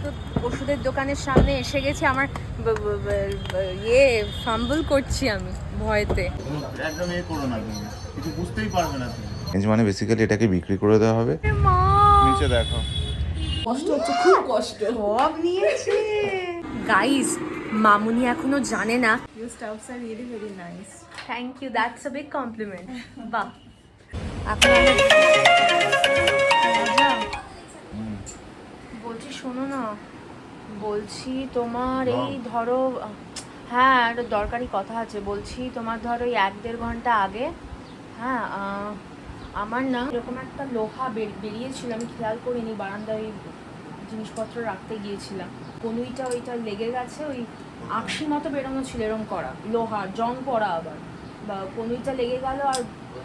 ওষুধ ওষুধের দোকানের সামনে এসে গেছি আমার ইয়ে ফাম্বল করছি আমি ভয়েতে। একদম এ করো না তুমি কিছু বুঝতেই পারবে না তুমি মানে বেসিক্যালি এটাকে বিক্রি করে দেওয়া হবে। নিচে দেখো। কষ্ট হচ্ছে খুব কষ্ট। সব নিয়েছে। গাইস মামুনি এখনও জানে না। Your stuffs are really very nice. Thank you that's a big compliment বাহ। এখন বলছি তোমার এই ধরো হ্যাঁ একটা দরকারি কথা আছে। বলছি তোমার ধরো এই এক দেড় ঘণ্টা আগে হ্যাঁ আমার না এরকম একটা লোহা বেরিয়েছিল আমি খেয়াল করিনি বারান্দায় ওই জিনিসপত্র রাখতে গিয়েছিলাম। কনুইটা ওইটা লেগে গেছে ওই আকশি মতো বেরোনো ছিল এরকম করা লোহা জং পড়া আবার। বা কনুইটা লেগে গেল আর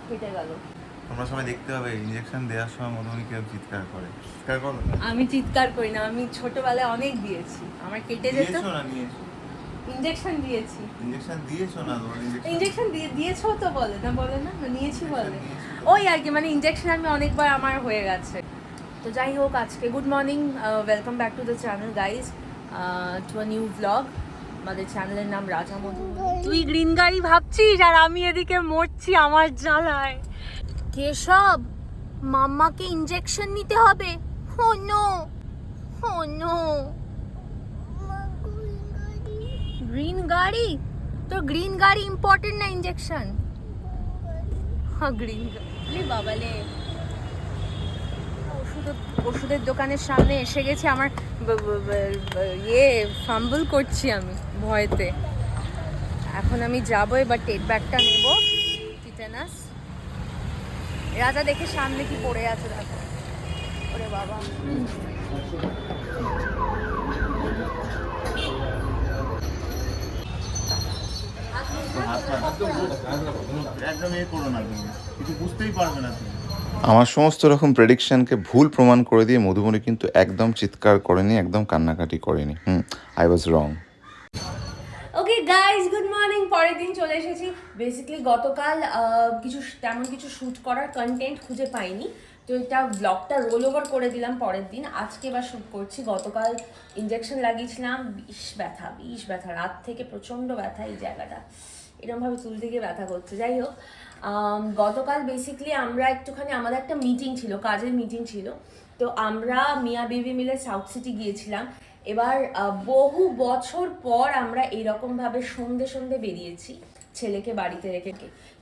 কেটে গেল। তোমরা সবাই দেখতে হবে ইনজেকশন দেওয়ার সময় মধুমণি কেউ চিৎকার করে। চিৎকার করো আমি চিৎকার করি না আমি ছোটবেলায় অনেক দিয়েছি। আমার কেটে যেত। না নিয়েছো ইঞ্জেকশন দিয়েছি। ইনজেকশন দিয়েছ না তোমার ইনজেকশন দিয়ে দিয়েছ তো বলে না বলে না নিয়েছি বলে। ওই আর কি মানে ইঞ্জেকশন আমি অনেকবার আমার হয়ে গেছে। তো যাই হোক আজকে good morning welcome back to the channel guys to a new blog আমাদের চ্যানেলের নাম রাজা মধু তুই গ্রিন গাড়ি ভাবছিস আর আমি এদিকে মরছি আমার জ্বালায়। কেশব মাম্মাকে ইঞ্জেকশন নিতে হবে। হো নো হো নো গ্রিন গাড়ি? তোর গ্রিন গাড়ি ইম্পর্টেন্ট না ইঞ্জেকশন হ্যাঁ গ্রিন গাড়ি। বাবালে ওষুধ, ওষুধের দোকানের সামনে এসে গেছি, আমার ইয়ে ফাম্বল করছি আমি ভয়েতে। এখন আমি যাব, এবার টেট ব্যাগটা নেব, টিটেনাস। রাজা দেখে সামনে কি পড়ে আছে দেখো। ওরে বাবা। আমার সমস্ত রকম প্রেডিকশনকে ভুল প্রমাণ করে দিয়ে মধুবনী কিন্তু একদম চিৎকার করেনি, একদম কান্নাকাটি করেনি। হুম আই ওয়াজ রং পরের দিন চলে এসেছি। বেসিক্যালি গতকাল কিছু তেমন কিছু শ্যুট করার কন্টেন্ট খুঁজে পাইনি। তো এটা ব্লগটা রোল ওভার করে দিলাম পরের দিন। আজকে এবার শ্যুট করছি। গতকাল ইঞ্জেকশন লাগিয়েছিলাম। বিষ ব্যথা বিষ ব্যথা। রাত থেকে প্রচণ্ড ব্যথা এই জায়গাটা। এরকমভাবে তুলতে গিয়ে ব্যথা করছে। যাই হোক গতকাল বেসিক্যালি আমরা একটুখানি, আমাদের একটা মিটিং ছিল, কাজের মিটিং ছিল। তো আমরা মিয়া বেবি মিলে সাউথ সিটি গিয়েছিলাম। এবার বহু বছর পর আমরা এইরকম ভাবে সন্ধে সন্ধে বেরিয়েছি ছেলেকে বাড়িতে রেখে।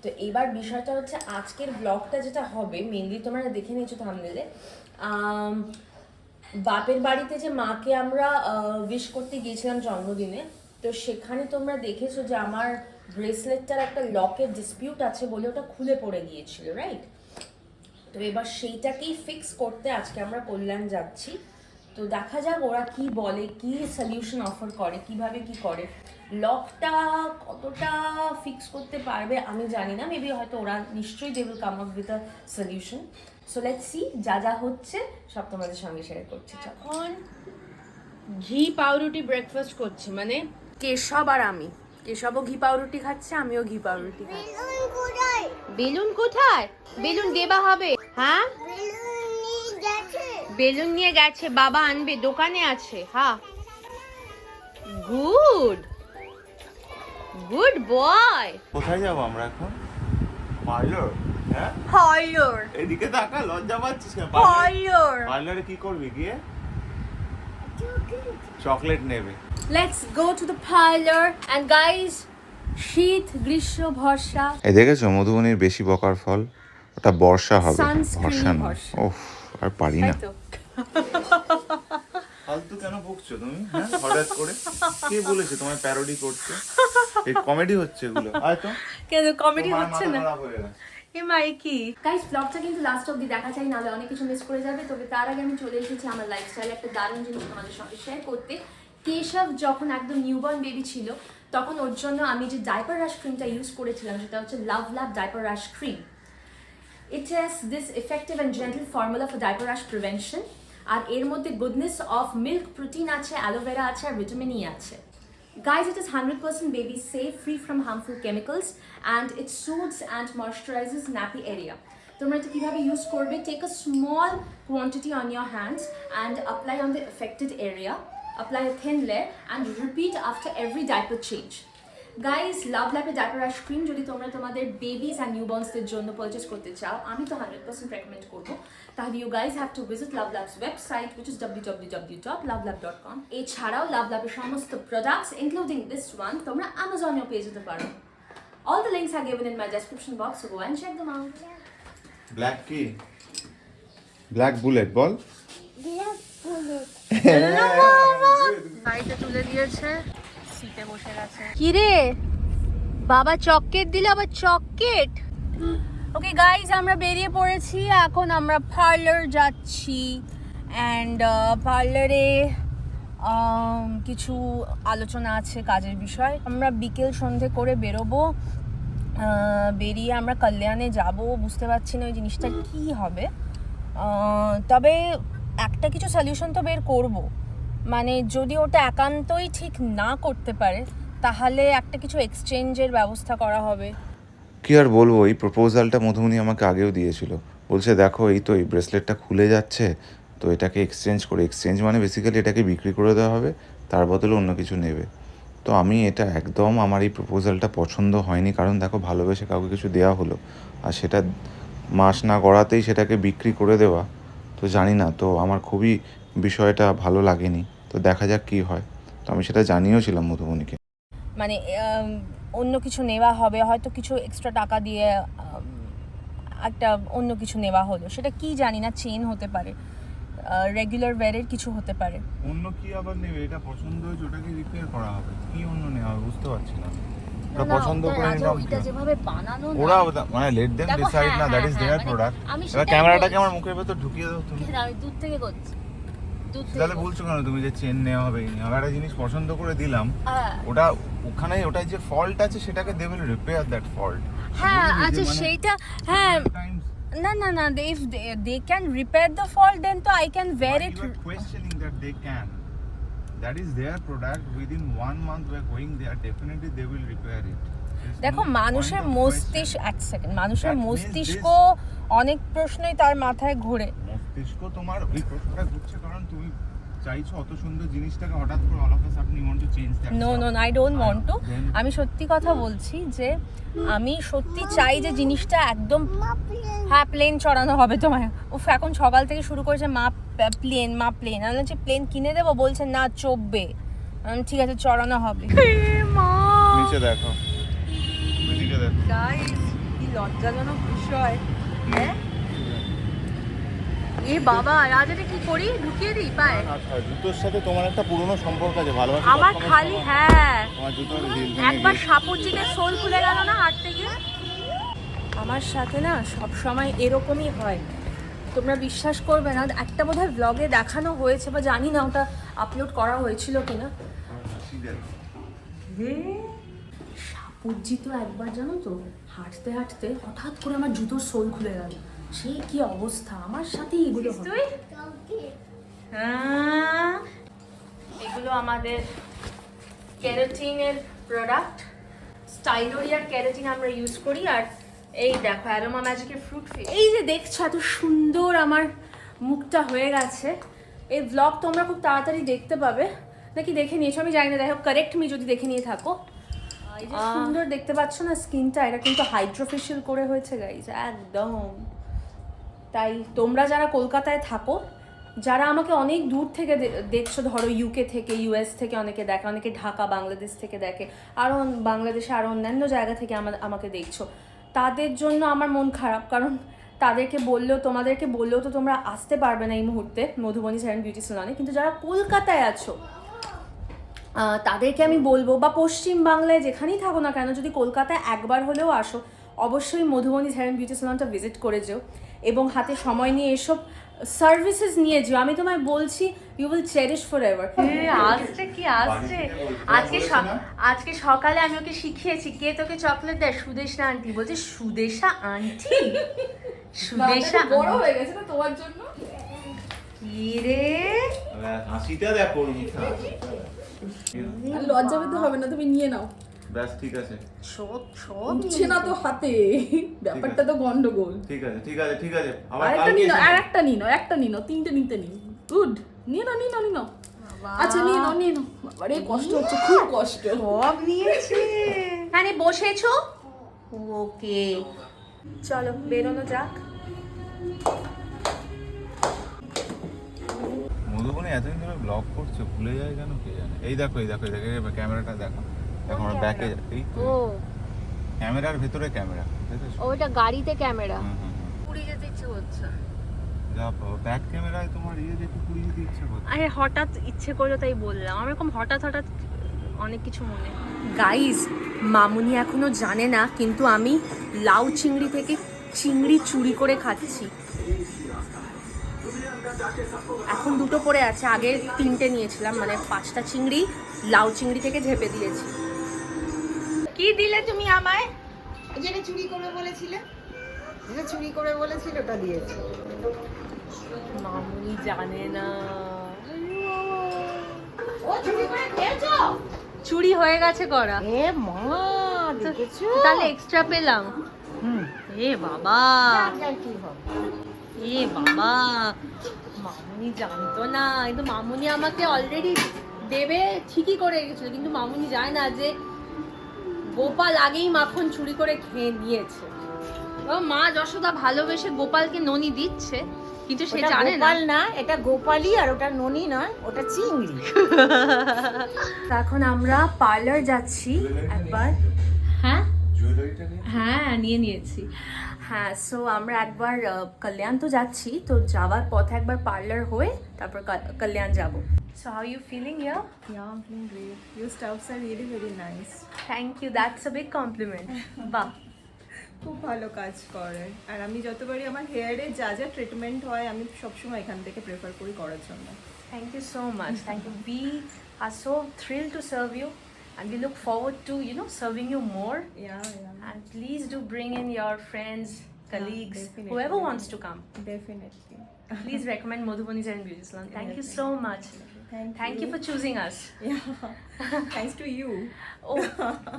তো এবার বিষয়টা হচ্ছে আজকের ব্লগটা যেটা হবে মেনলি তোমরা দেখে নিয়েছো থামনেলে বাপের বাড়িতে যে মাকে আমরা উইশ করতে গিয়েছিলাম জন্মদিনে, তো সেখানে তোমরা দেখেছ যে আমার ব্রেসলেটটার একটা লকের ডিসপিউট আছে বলে ওটা খুলে পড়ে গিয়েছিল রাইট তো এবার সেইটাকেই ফিক্স করতে আজকে আমরা কল্যাণ যাচ্ছি। তো দেখা যাক ওরা কি বলে কি সলিউশন অফার করে কীভাবে কি করে। লকটা কতটা ফিক্স করতে পারবে আমি জানি না মেবি হয়তো ওরা নিশ্চয়ই they will come up with a solution so let see যা যা হচ্ছে সব তোমাদের সঙ্গে শেয়ার করছি এখন ঘি পাউরুটি ব্রেকফাস্ট করছি মানে কেশব আর আমি। কেশবও ঘি পাউরুটি খাচ্ছে আমিও ঘি পাউরুটি খাচ্ছি। বেলুন কোথায়? বেলুন দেবা হবে। হ্যাঁ? বেলুন নিয়ে গেছে বাবা আনবে দোকানে আছে হ্যাঁ গুড গুড বয়। কোথায় যাব আমরা এখন? পার্লার হ্যাঁ? হয়র এদিকে তাকা লজ্জা পাচ্ছিস পার্লারে কি করবি গিয়ে? চকলেট। নেবে। Let's go to the parlour and guys শীত গ্রীষ্ম ভরসা এই দেখেছ মধুবনীর বেশি বকার ফল ওটা বর্ষা হবে বর্ষা না বর্ষা। আর পারি না। তাই ফালতু কেন বকছো তুমি? হ্যাঁ হঠাৎ করে? কে বলেছে তোমায় প্যারোডি করছে এই কমেডি হচ্ছে এগুলো। হয়তো কেন কমেডি হচ্ছে না? খারাপ এ মাই কি? গাইস ব্লগটা কিন্তু লাস্ট অবধি দেখা চাই নাহলে অনেক কিছু মিস করে যাবে। তবে তার আগে আমি চলে এসেছি আমার লাইফস্টাইল একটা দারুণ জিনিস তোমাদের সঙ্গে শেয়ার করতে। কেশব যখন একদম নিউবর্ন বেবি ছিল তখন ওর জন্য আমি যে ডাইপার রাশ ক্রিমটা ইউজ করেছিলাম সেটা হচ্ছে love love diaper rash cream It has this effective and gentle formula for diaper rash prevention আর এর মধ্যে গুডনেস অফ মিল্ক প্রোটিন আছে অ্যালোভেরা আছে আর ভিটামিন ই আছে Guys, it is 100% baby safe, free from harmful chemicals, and it soothes and moisturizes nappy area. তোমরা এটা কিভাবে ইউজ করবে take a small quantity on your hands and apply on the affected area apply a thin layer and repeat after every diaper change guys love ল্যাপে diaper ice cream যদি তোমরা তোমাদের babies and নিউবর্নসদের জন্য purchase করতে চাও আমি তো hundred percent recommend করব তাহলে you guys have to visit love labs website which is W W W dot love lab dot com এছাড়াও লাভ ল্যাবের সমস্ত প্রোডাক্টস ইনক্লুডিং দিস ওয়ান তোমরা অ্যামাজনেও পেয়ে যেতে পারো All the links are given in my description box, so go and check them out. Black কি black bullet ball গাড়িতে তুলে দিয়েছে সিটে বসে গেছে। কি রে বাবা চকলেট দিলে আবার চকলেট? ওকে গাইজ আমরা বেরিয়ে পড়েছি। এখন আমরা পার্লার যাচ্ছি। অ্যান্ড পার্লারে কিছু আলোচনা আছে কাজের বিষয়। আমরা বিকেল সন্ধে করে বেরোবো। বেরিয়ে আমরা কল্যাণে যাব। বুঝতে পারছি না ওই জিনিসটা কি হবে। তবে একটা কিছু সলিউশন তো বের করব। মানে যদি ওটা একান্তই ঠিক না করতে পারে, তাহলে একটা কিছু এক্সচেঞ্জের ব্যবস্থা করা হবে। কি আর বলব, এই প্রপোজালটা মধুমণি আমাকে আগেও দিয়েছিল। বলছে, দেখো, এই তো এই ব্রেসলেটটা খুলে যাচ্ছে, তো এটাকে এক্সচেঞ্জ করে এক্সচেঞ্জ মানে বেসিক্যালি এটাকে বিক্রি করে দেওয়া হবে, তার বদলে অন্য কিছু নেবে। তো আমি এটা একদম আমার এই প্রপোজালটা পছন্দ হয়নি, কারণ দেখো, ভালোবেসে কাউকে কিছু দেওয়া হলো, আর সেটা মাস না গড়াতেই সেটাকে বিক্রি করে দেওয়া, তো জানি না, তো আমার খুবই বিষয়টা ভালো লাগেনি। তো দেখা যাক কী হয়। তো আমি সেটা জানিয়েও ছিলাম মধুমণিকে মানে অন্য কিছু নেওয়া হবে হয়তো কিছু এক্সট্রা টাকা দিয়ে একটা অন্য কিছু নেওয়া হলো। সেটা কি জানি না চেন হতে পারে। রেগুলার ওয়্যারের কিছু হতে পারে। অন্য কি আবার নেবে? এটা পছন্দ হয়েছে ওটাকে রিপেয়ার করা হবে। কি অন্য নেওয়া হবে বুঝতে পারছি না। ওটা পছন্দ করে নিলাম ওইটা যেভাবে বানানো না, ওরা মানে লেট দেম ডিসাইড না দ্যাট ইজ মানে প্রোডাক্ট আমি ক্যামেরাটাকে আমার মুখের ভেতর ঢুকিয়ে দাও তুমি। আমি দূর থেকে করছি। তাহলে বলছো কেন তুমি যে চেন নেওয়া হবে নেওয়া একটা জিনিস পছন্দ করে দিলাম। হ্যাঁ। ওটা ওখানে ওটা যে ফল্ট আছে সেটাকে they will repair that fault হ্যাঁ আচ্ছা সেইটা হ্যাঁ। না না না they if they can repair the fault then তো I can wear it that they can. That is their product. Within one month we are going there definitely they will repair it There's দেখো মানুষের মস্তিষ্ক এক second মানুষের মস্তিষ্ক অনেক প্রশ্নই তার মাথায় ঘোরে. মস্তিষ্ক তোমার ওই প্রশ্নটা ঘুরছে কারণ তুমি চাইছো অত সুন্দর জিনিসটাকে হঠাৎ করে all of a sudden you want to change that no no I don't want to আমি সত্যি কথা বলছি যে আমি সত্যি চাই যে জিনিসটা একদম হ্যাঁ প্লেন চড়ানো হবে তোমায়। উফ এখন সকাল থেকে শুরু করেছে মা প্লেন মা প্লেন আমি বলছি প্লেন কিনে দেবো? বলছে না চববে ঠিক আছে চড়ানো হবে। মা। নিচে দেখো। গাইস কি লজ্জাজনক বিষয়। হ্যাঁ? এ বাবা কি করি? ঢুকিয়ে দিই পায়ে। জুতোর সাথে তোমার একটা পুরনো সম্পর্ক আছে ভালোবাসা আমার খালি হ্যাঁ। জুতোর একবার সোল খুলে গেল না হাঁটতে গিয়ে আমার সাথে না সব সময় এরকমই হয়। তোমরা বিশ্বাস করবে না একটা বোধহয় ব্লগে দেখানো হয়েছে বা জানি না ওটা আপলোড করা হয়েছিল কিনা। হাসি তো একবার জানো তো? হাঁটতে হাঁটতে হঠাৎ করে আমার জুতোর সোল খুলে গেল। সেই কি অবস্থা? আমার সাথে এগুলো তুই? হ্যাঁ এগুলো আমাদের ক্যারাটিনের প্রোডাক্ট স্টাইলোরিয়ার ক্যারাটিন আমরা ইউজ করি আর এই দেখো অ্যারোমা ম্যাজিকের ফ্রুট এই যে দেখছ এত সুন্দর আমার মুখটা হয়ে গেছে। এই ব্লগ তোমরা খুব তাড়াতাড়ি দেখতে পাবে। নাকি দেখে নিয়েছো? আমি জানি না দেখো কারেক্ট মি যদি দেখে নিয়ে থাকো। এই যে সুন্দর দেখতে পাচ্ছ না স্কিনটা এটা কিন্তু হাইড্রোফেশিয়াল করে হয়েছে গাইজ একদম। তাই তোমরা যারা কলকাতায় থাকো যারা আমাকে অনেক দূর থেকে দেখছ ধরো ইউকে থেকে ইউএস থেকে অনেকে দেখে অনেকে ঢাকা বাংলাদেশ থেকে দেখে আরও বাংলাদেশে আরও অন্যান্য জায়গা থেকে আমাকে দেখছ তাদের জন্য আমার মন খারাপ কারণ তাদেরকে বললেও তোমাদেরকে বললেও তো তোমরা আসতে পারবে না এই মুহূর্তে মধুবনী স্যারেন বিউটি সেলনে কিন্তু যারা কলকাতায় আছো তাদেরকে আমি বলব বা পশ্চিম বাংলায় যেখানেই থাকো না কেন যদি কলকাতায় একবার হলেও আসো অবশ্যই মধুবনী হেয়ার বিউটি সালনটা ভিজিট করে যেও এবং হাতে সময় নিয়ে এসব সার্ভিসেস নিয়ে যেও। আমি তোমায় বলছি you will cherish for ever আসছে কি আসছে? আজকে আজকে সকালে আমি ওকে শিখিয়েছি কে তোকে চকলেট দেয়? সুদেশা আন্টি বলছে সুদেশা আন্টি সুদেশা বড় হয়ে গেছে না তোমার জন্য? কি রে? হাসিটা দেখো লজ্জা পেতে হবে না তুমি নিয়ে নাও। ব্যাস ঠিক আছে। সব সব উঠছে না তো হাতে। ব্যাপারটা তো গন্ডগোল। ঠিক আছে ঠিক আছে ঠিক আছে। আবার আরেকটা কালকে নিনো আর একটা নিনো একটা নিনো তিনটে নিতে নিন গুড। নিয়ে নাও নিয়ে নাও নিয়ে নাও। আচ্ছা নিয়ে নাও নিয়ে নাও। আরে কষ্ট হচ্ছে খুব কষ্ট। সব নিয়েছে। এখানে বসেছো? ওকে। চলো বেরোনো যাক। মধুবনে এতদিন ধরে ব্লগ করছ ভুলে যায় কেন কে জানে? এই দেখো এই দেখো এই দেখো এই ক্যামেরাটা দেখো। দেখো আমার ব্যাকে এই তো। ও। ক্যামেরার ভেতরে ক্যামেরা দেখেছ ওইটা গাড়িতে ক্যামেরা। পুরী যেতে ইচ্ছে হচ্ছে ব্যাক ক্যামেরায় তোমার ইয়ে দেখে পুরী যেতে ইচ্ছে করছে। আরে হঠাৎ ইচ্ছে করল তাই বললাম। আমার এরকম হঠাৎ হঠাৎ অনেক কিছু মনে গাইজ মামুনি এখনও জানে না কিন্তু আমি লাউ চিংড়ি থেকে চিংড়ি চুরি করে খাচ্ছি। এখন দুটো পড়ে আছে। আগে তিনটে নিয়েছিলাম মানে পাঁচটা চিংড়ি লাউ চিংড়ি থেকে ঝেপে দিয়েছি। কি দিলে তুমি আমায়? যেটা চুরি করবে বলেছিলে। যেটা চুরি করে বলেছিল ওটা দিয়েছে। মামুনি জানে না। ও চুরি করে খেয়েছো? চুরি হয়ে গেছে করা এ মা দেখেছ? তাহলে এক্সট্রা পেলাম। হুম। এ বাবা। কি হবে। এ বাবা মামুনি জানতো না। কিন্তু মামুনি আমাকে অলরেডি দেবে ঠিকই করে রেখেছিল। কিন্তু মামুনি জানে না যে গোপাল আগেই মাখন চুরি করে খেয়ে নিয়েছে। ও মা যশোদা ভালোবেসে গোপালকে ননি দিচ্ছে কিন্তু সে জানে না। গোপাল না এটা গোপালই আর ওটা ননি নয় ওটা চিংড়ি। এখন আমরা পার্লার যাচ্ছি একবার। হ্যাঁ? হ্যাঁ নিয়ে নিয়েছি। হ্যাঁ সো আমরা একবার কল্যাণ তো যাচ্ছি তো যাওয়ার পথে একবার পার্লার হয়ে তারপর কল্যাণ যাব সো হাউ ইউ ফিলিং ইয়ার Yeah, I'm feeling great. Your stuffs are really very nice. Thank you that's a big compliment বাহ খুব ভালো কাজ করে আর আমি যতবারই আমার হেয়ারে যা যা ট্রিটমেন্ট হয় আমি সবসময় এখান থেকে প্রেফার করি করার জন্য Thank you so much. Thank you. We are so thrilled to serve you and we look forward to, you know, serving you more. Yeah yeah And please do bring in your friends, colleagues, definitely. whoever wants to come. Definitely Please recommend Madhubani's and Beauty Salon. Thank you so much. Thank Thank you for choosing us. Thanks to you Oh,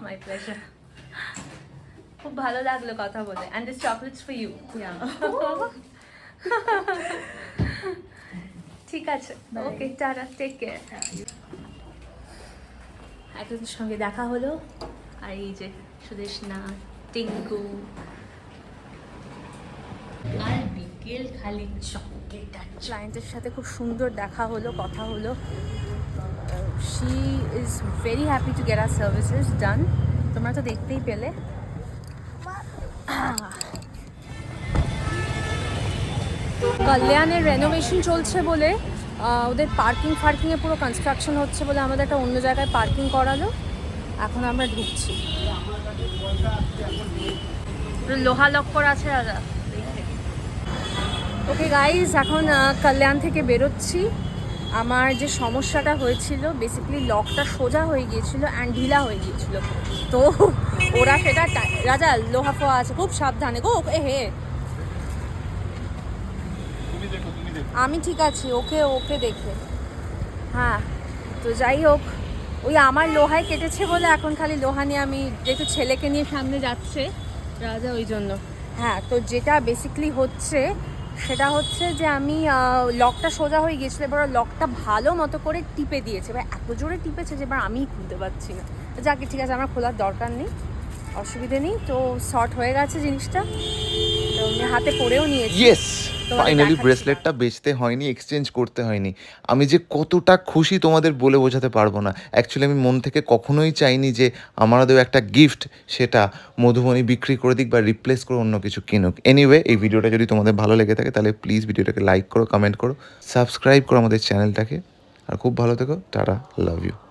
my pleasure. খুব ভালো লাগলো কথা বলে and this chocolates for you ইয়া ঠিক আছে ওকে tata take care একজনের সঙ্গে দেখা হলো, আর এই যে সুদেশনা, টিঙ্কু। আর বিকেল খালি চকলেট আর ক্লায়েন্টের সাথে খুব সুন্দর দেখা হলো, কথা হলো। She is very happy to get her services done তোমরা তো দেখতেই পেলে। কল্যাণের রেনোভেশন চলছে বলে ওদের পার্কিং ফার্কিংয়ে পুরো কনস্ট্রাকশন হচ্ছে বলে আমাদের একটা অন্য জায়গায় পার্কিং করালো। এখন আমরা ঢুকছি। লোহা লক্কর আছে দাদা। ওকে গাইজ এখন কল্যাণ থেকে বেরোচ্ছি। আমার যে সমস্যাটা হয়েছিল বেসিক্যালি লকটা সোজা হয়ে গিয়েছিল অ্যান্ড ঢিলা হয়ে গিয়েছিল। তো ওরা সেটা রাজা লোহা ফোয়া আছে খুব সাবধানে। গো এ হে আমি ঠিক আছি ওকে ওকে দেখে। হ্যাঁ তো যাই হোক ওই আমার লোহায় কেটেছে বলে এখন খালি লোহা নিয়ে আমি যেহেতু ছেলেকে নিয়ে সামনে যাচ্ছে রাজা ওই জন্য। হ্যাঁ তো যেটা বেসিক্যালি হচ্ছে সেটা হচ্ছে যে আমি লকটা সোজা হয়ে গিয়েছিল এবার লকটা ভালো মতো করে টিপে দিয়েছে। এবার এত জোরে টিপেছে যে এবার আমিই খুলতে পারছি না। যাকে ঠিক আছে আমার খোলার দরকার নেই অসুবিধে নেই। তো শর্ট হয়ে গেছে জিনিসটা। তো আমি হাতে পরেও নিয়েছি। ফাইনালি ব্রেসলেটটা বেচতে হয়নি এক্সচেঞ্জ করতে হয়নি। আমি যে কতটা খুশি তোমাদের বলে বোঝাতে পারব না। অ্যাকচুয়ালি আমি মন থেকে কখনোই চাইনি যে আমারও একটা গিফট সেটা মধুবনী বিক্রি করে দিক বা রিপ্লেস করে অন্য কিছু কিনুক। এনিওয়ে এই ভিডিওটা যদি তোমাদের ভালো লেগে থাকে তাহলে প্লিজ ভিডিওটাকে লাইক করো কমেন্ট করো সাবস্ক্রাইব করো আমাদের চ্যানেলটাকে আর খুব ভালো থেকো টাটা লাভ ইউ